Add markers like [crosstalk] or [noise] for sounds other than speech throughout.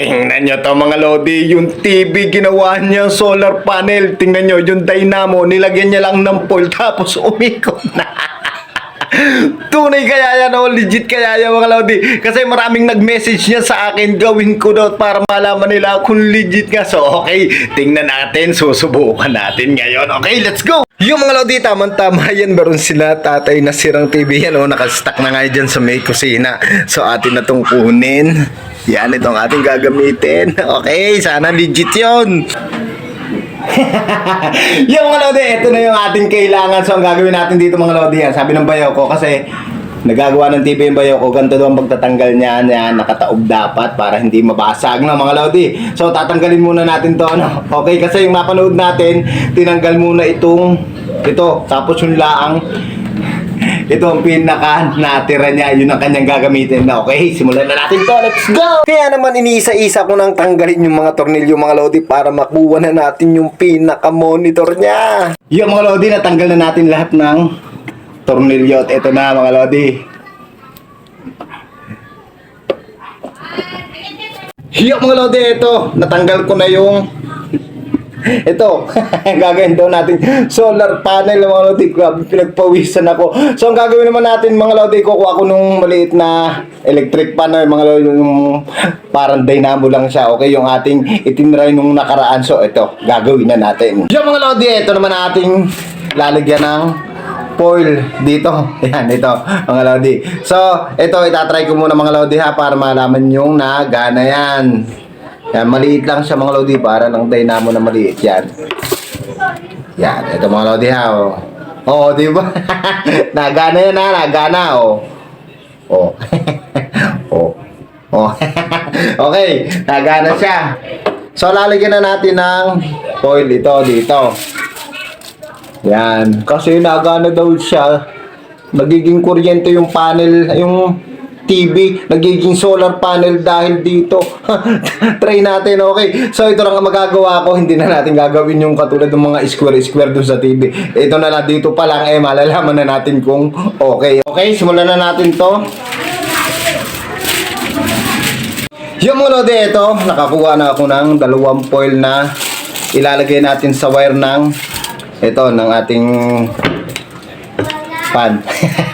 Tingnan nyo to mga Lodi, yung TV ginawa niya solar panel. Tingnan nyo, yung dynamo, nilagyan niya lang ng foil tapos umikot na. [laughs] Tunay kaya yan o legit kaya yan mga Lodi. Kasi maraming nag-message niya sa akin gawin ko daw para malaman nila kung legit nga. So okay, tingnan natin, susubukan natin ngayon. Okay, let's go! Yung mga Lodi, tamang-tama yan. Meron sila tatay na sirang TV yan o nakastack na nga dyan sa may kusina. So atin na tong kunin. Yan, itong ating gagamitin. [laughs] Okay, sana legit yun. [laughs] yung mga Lodi, ito na yung ating kailangan. So, ang gagawin natin dito mga Lodi yan. Sabi ng bayaw ko kasi nagagawa ng TV yung bayaw ko. Ganito daw ang pagtatanggal niya. Yan, nakataob dapat para hindi mabasag na mga Lodi. So, tatanggalin muna natin to. Ano? [laughs] Okay, kasi yung mapanood natin, tinanggal muna itong ito. Tapos yung laang ito ang pinaka natira niya. Yun ang kanyang gagamitin na. Okay, simulan na natin to. Let's go! Kaya naman iniisa-isa ko nang tanggalin yung mga tornilyo mga lodi para makuha na natin yung pinaka-monitor niya. Yung mga lodi, natanggal na natin lahat ng tornilyo. At ito na mga lodi. Yung mga lodi, ito. Natanggal ko na yung ito, [laughs] gagawin daw natin solar panel mga lodi. Grabe, pinagpawisan ako. So, ang gagawin naman natin mga lodi, kukuha ko nung maliit na electric pan na mga lodi, yung parang dynamo lang siya. Okay, yung ating itinry nung nakaraan. So, ito, gagawin na natin. Yung mga lodi, ito naman ating lalagyan ng foil dito. [laughs] Yan, ito, mga lodi. So, ito, itatry ko muna mga lodi ha, para malaman yung nagana yan. Yan, maliit lang siya mga lodi para ng dynamo na maliit yan. Yan, ito mga lodi ha, oh. Oo, di ba? [laughs] nagana yan ha, nagana, oh. Oh. [laughs] oh. Oh. [laughs] okay, nagana siya. So, lalagyan na natin ng foil ito dito. Yan. Kasi nagana daw siya. Nagiging kuryente yung panel, yung TV, nagiging solar panel dahil dito. [laughs] Try natin, okay? So, ito lang ang magagawa ko. Hindi na natin gagawin yung katulad ng mga square-square dun sa TV. Ito na lang, dito pa lang, eh, malalaman na natin kung okay. Okay, simulan na natin to. Yung mga lodi, ito, nakakuha na ako ng dalawang foil na ilalagay natin sa wire ng ito, ng ating pan.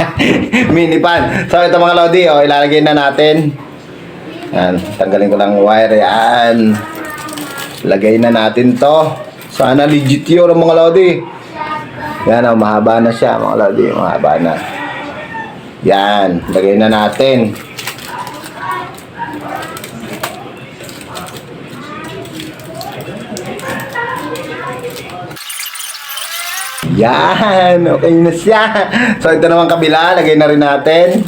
[laughs] Mini pan. So, ito mga lodi, oh, ilalagay na natin. Yan, tanggalin ko lang wire. Yan. Lagay na natin to. Sana legit yun, mga lodi. Yan, oh, mahaba na siya, mga lodi. Mahaba na. Yan, lagay na natin. Yan, okay na siya. So ito naman kabila, lagay na rin natin.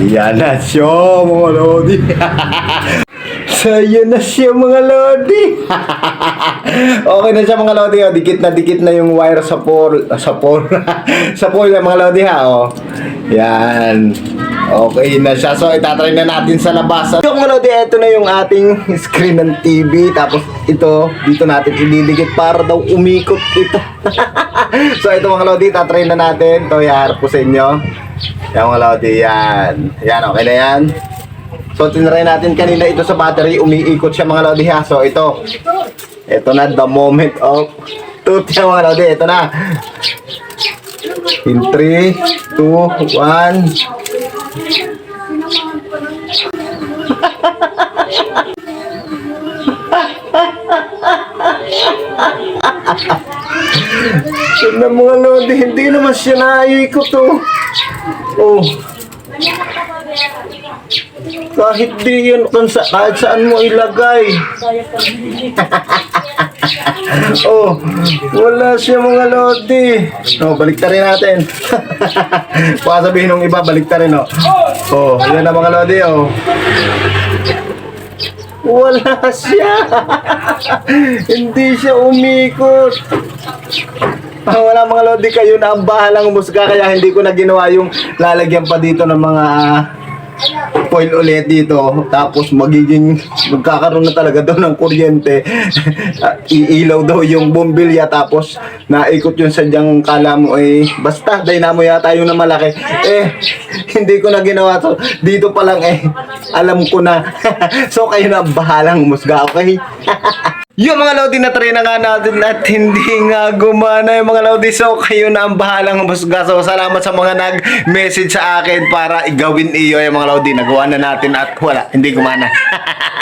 Yan na siya, mga lodi. [laughs] so na siya, mga lodi. [laughs] okay na siya, mga lodi. Oh. Dikit na dikit na yung wire sa pole. Sa pole. [laughs] sa pole na, mga lodi ha. Oh. Yan. Okay na siya. So, itatry na natin sa labas. Yung mga lodi, ito na yung ating screen ng TV. Tapos, ito, dito natin ilidikit para daw umikot ito. [laughs] so, ito mga lodi, itatry na natin. Ito, iharap ko sa inyo. Yan mga lodi, yan. Yan, okay na yan. So, tinry natin kanina ito sa battery. Umiikot siya mga lodi ha. So, ito. Ito na, the moment of truth [laughs] yan mga lodi. Ito na. In 3, 2, 1. Yun na mga lodi, hindi naman siya naayikot to. Oh. Kahit di yun, kung sa, kahit saan mo ilagay. [laughs] oh, wala siya mga lodi. Oh, balik rin natin. [laughs] Baka sabihin ng iba, balik rin oh. Oh, yan na mga lodi oh. Wala siya. [laughs] Hindi siya umikot. Ah, wala mga lodi kayo na ang bahalang umusga kaya hindi ko na ginawa yung lalagyan pa dito ng mga foil ulit dito. Tapos magiging, magkakaroon na talaga daw ng kuryente. [laughs] Iilaw daw yung bombilya. Tapos naikot yung sadyang kala mo eh, basta dynamo yata yung na malaki. Eh, hindi ko na ginawa to. Dito pa lang eh, alam ko na. [laughs] so kayo na bahalang musga, okay? [laughs] Yung mga Lodi na try na nga natin at hindi nga gumana yung mga Lodi. So, kayo na ang bahalang musga. So, salamat sa mga nag-message sa akin para igawin iyo yung mga Lodi. Nagawa na natin at wala, hindi gumana. [laughs]